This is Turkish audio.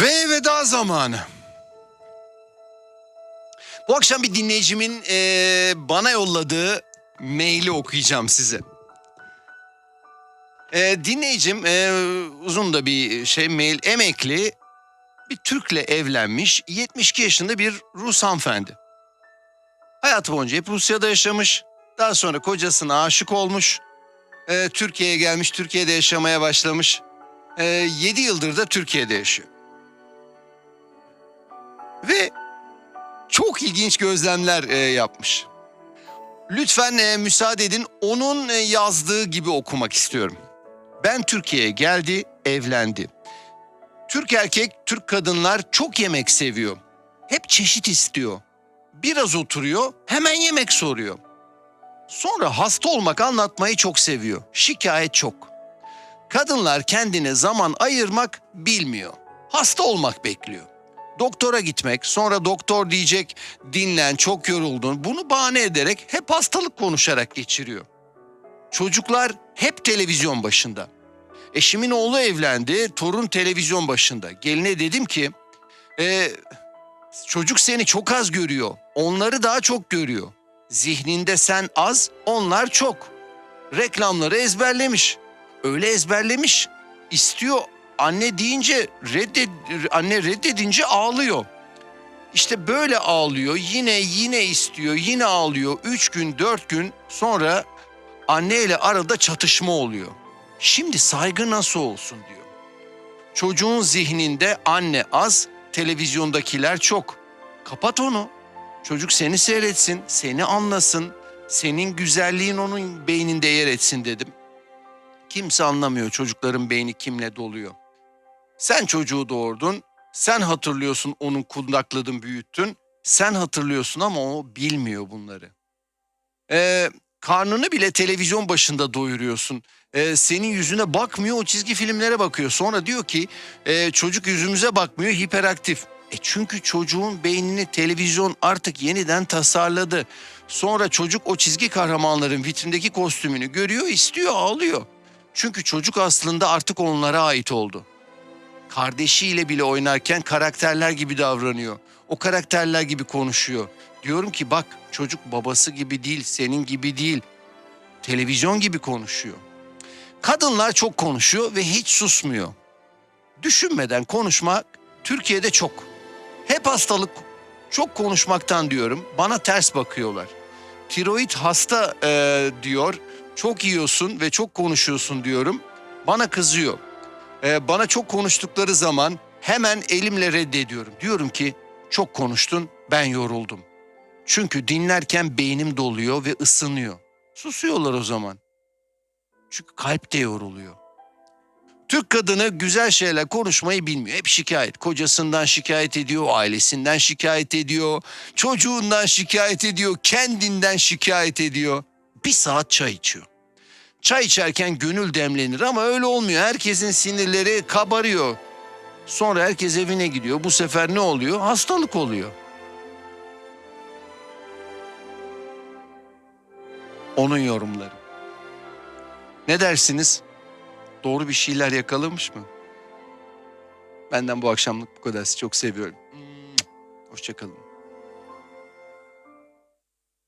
Ve veda zamanı. Bu akşam bir dinleyicimin eee, bana yolladığı maili okuyacağım size. Eee, dinleyicim eee, uzun da bir şey mail emekli bir Türk'le evlenmiş 72 yaşında bir Rus hanımefendi. Hayatı boyunca hep Rusya'da yaşamış. Daha sonra kocasına aşık olmuş. Eee, Türkiye'ye gelmiş, Türkiye'de yaşamaya başlamış. 7 yıldır da Türkiye'de yaşıyor. Ve çok ilginç gözlemler e, yapmış. Lütfen e, müsaade edin onun e, yazdığı gibi okumak istiyorum. Ben Türkiye'ye geldi, evlendi. Türk erkek, Türk kadınlar çok yemek seviyor. Hep çeşit istiyor. Biraz oturuyor, hemen yemek soruyor. Sonra hasta olmak anlatmayı çok seviyor. Şikayet çok. Kadınlar kendine zaman ayırmak bilmiyor. Hasta olmak bekliyor. Doktora gitmek, sonra doktor diyecek dinlen çok yoruldun. Bunu bahane ederek hep hastalık konuşarak geçiriyor. Çocuklar hep televizyon başında. Eşimin oğlu evlendi, torun televizyon başında. Geline dedim ki, "E, çocuk seni çok az görüyor, onları daha çok görüyor. Zihninde sen az, onlar çok. Reklamları ezberlemiş. Öyle ezberlemiş. İstiyor anne deyince reddet anne reddedince ağlıyor. İşte böyle ağlıyor. Yine yine istiyor. Yine ağlıyor. Üç gün dört gün sonra anneyle arada çatışma oluyor. Şimdi saygı nasıl olsun diyor. Çocuğun zihninde anne az, televizyondakiler çok. Kapat onu. Çocuk seni seyretsin, seni anlasın. Senin güzelliğin onun beyninde yer etsin dedim. Kimse anlamıyor çocukların beyni kimle doluyor. Sen çocuğu doğurdun, sen hatırlıyorsun onun kundakladın büyüttün. Sen hatırlıyorsun ama o bilmiyor bunları. Ee, karnını bile televizyon başında doyuruyorsun. Ee, senin yüzüne bakmıyor o çizgi filmlere bakıyor. Sonra diyor ki e, çocuk yüzümüze bakmıyor hiperaktif. E çünkü çocuğun beynini televizyon artık yeniden tasarladı. Sonra çocuk o çizgi kahramanların vitrindeki kostümünü görüyor, istiyor, ağlıyor. Çünkü çocuk aslında artık onlara ait oldu. Kardeşiyle bile oynarken karakterler gibi davranıyor. O karakterler gibi konuşuyor. Diyorum ki bak çocuk babası gibi değil, senin gibi değil. Televizyon gibi konuşuyor. Kadınlar çok konuşuyor ve hiç susmuyor. Düşünmeden konuşmak Türkiye'de çok. Hep hastalık, çok konuşmaktan diyorum. Bana ters bakıyorlar. Tiroid hasta e, diyor. Çok yiyorsun ve çok konuşuyorsun diyorum. Bana kızıyor. E, bana çok konuştukları zaman hemen elimle reddediyorum. Diyorum ki çok konuştun ben yoruldum. Çünkü dinlerken beynim doluyor ve ısınıyor. Susuyorlar o zaman. Çünkü kalp de yoruluyor. Türk kadını güzel şeyler konuşmayı bilmiyor. Hep şikayet. Kocasından şikayet ediyor, ailesinden şikayet ediyor, çocuğundan şikayet ediyor, kendinden şikayet ediyor. Bir saat çay içiyor. Çay içerken gönül demlenir ama öyle olmuyor. Herkesin sinirleri kabarıyor. Sonra herkes evine gidiyor. Bu sefer ne oluyor? Hastalık oluyor. Onun yorumları. Ne dersiniz? Doğru bir şeyler yakalamış mı? Benden bu akşamlık bu kadar. Sizi çok seviyorum. Hoşçakalın.